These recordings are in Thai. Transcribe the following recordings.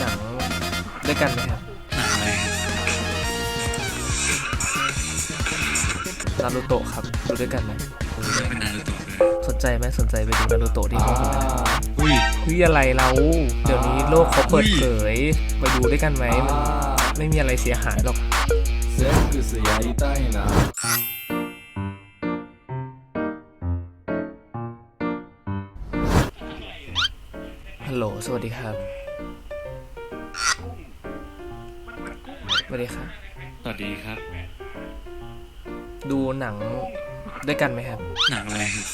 หนังด้วยกันไหมครับนารูโตะครับดูด้วยกันไหมเป็นนารูโตะเลยสนใจไหมสนใจไปดูนารูโตะที่เขาอุ้ยอุ้ยอะไรเรา เดี๋ยวนี้โลกเขาเปิดเผยมาดูด้วยกันไหมมันไม่มีอะไรเสียหายหรอกเซ็กคือเสียอีใต้นะฮัลโหลสวัสดีครับ วัสดีครับ สวัสดีครับ ดูหนังด้วยกันไหมครับ หนังอะไรครับ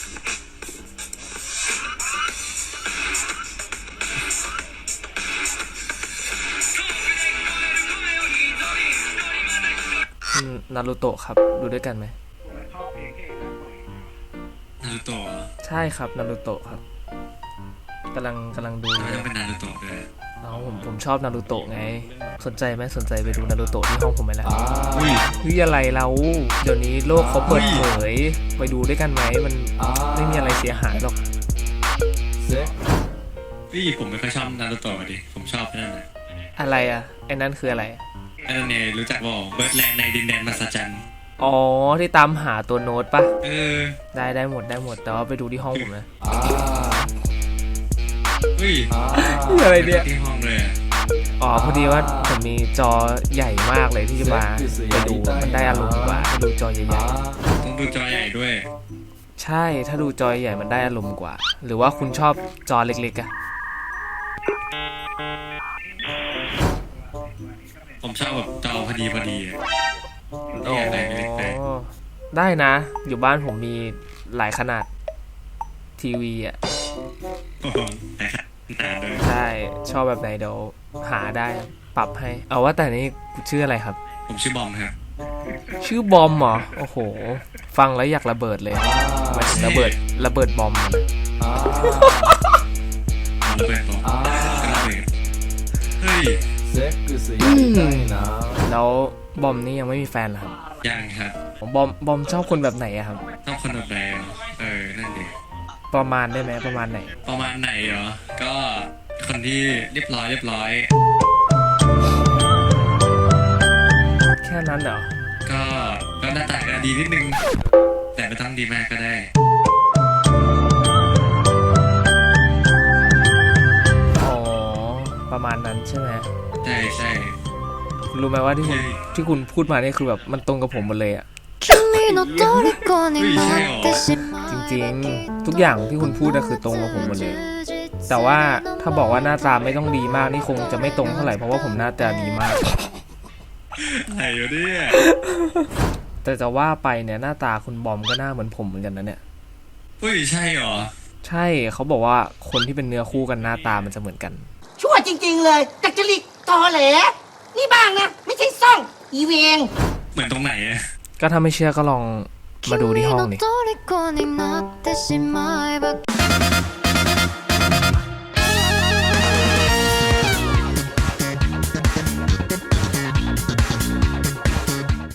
อืมนารูโตะครับ ดูด้วยกันไหมนารูโตะเหรอใช่ครับ นารูโตะครับกำลังกำลังดูผมเลือกเป็นนารูโตะเลย เอาผมผมชอบนารูโตะไง สนใจไหมสนใจไปดูนารูโตะที่ห้องผมไหมล่ะอุ้ยเฮ้ยอะไรเราเดี๋ยวนี้โลกเขาเปิดเผยไปดูด้วยกันไหมมันไม่มีอะไรเสียหายหรอกセッพี่ผมไม่ค่อยชอบนารูโตะดิผมชอบนั่นน่ะอะไรอะไอ้นั่นคืออะไรไอ้นั่นเนี่ยรู้จักว่าเบิร์ดแลนด์ในดินแดนมหัศจรรย์อ๋อที่ตามหาตัวโน้ตปะเออได้ได้หมดได้หมดแต่ว่าไปดูที่ห้องผมนะ อะไรเนี่ยอ๋อพอดีว่าผมมีจอใหญ่มากเลยที่จะมาไปดูมันได้อารมณ์กว่าถ้าดูจอใหญ่ต้องดูจอใหญ่ด้วยใช่ถ้าดูจอใหญ่มันได้อารมณ์กว่า หรือว่าคุณชอบจอเล็กๆอะผมชอบแบบจอพอดีพอดีที่อะไรเล็กๆเลได้นะ อยู่บ้านผมมีหลายขนาดทีวีอะ โอ้โหแต่ข ใช่ชอบแบบไหนเดี๋ยวหาได้ปรับให้ เอาว่าแต่นี่ชื่ออะไรครับ ผมชื่อบอมครับชื่อบอมเหรอโอ้โห ฟังแล้วอยากระเบิดเลยมันถึงระเบิดระเบิดบอมระเบิดบอมเฮ้ยแล้วบอมนี่ยังไม่มีแฟนเหรอครับยังครับบอมบอมชอบคนแบบไหนอะครับชอบคนแบบเออนั่นเอ ประมาณได้ไหมประมาณไหน ประมาณไหนเหรอ ก็คนที่เรียบร้อยเรียบร้อย แค่นั้นเหรอ ก็ก็หน้าตาก็ดีนิดนึง แต่ไม่ต้องดีมากก็ได้ อ๋อ ประมาณนั้นใช่ไหม ใช่ใช่ คุณรู้ไหมว่าที่คุณ เฮ้ย ที่คุณพูดมานี่คือแบบมันตรงกับผมหมดเลยอะ 君の虜になってしま จ ริง ๆ ทุกอย่างที่คุณพูดก็คือตรงกับผมหมดเลยแต่ว่าถ้าบอกว่าหน้าตาไม่ต้องดีมากนี่คงจะไม่ตรงเท่าไหร่เพราะว่าผมหน้าตาดีมากอะไรอยู่เนี่ยแต่จะว่าไปเนี่ยหน้าตาคุณบอมก็หน้าเหมือนผมเหมือนกันนะเนี่ยอุ้ยใช่เหรอ ใช่เขาบอกว่าคนที่เป็นเนื้อคู่กันหน้าตามันจะเหมือนกัน ชั่วจริง ๆ เลยกัจจริตตอแหลนี่บ้างนะ ไม่ใช่ซ่อง อีเวง เหมือนตรงไหนอะก็ถ้าไม่เชื่อก็ลอง まってしハーば。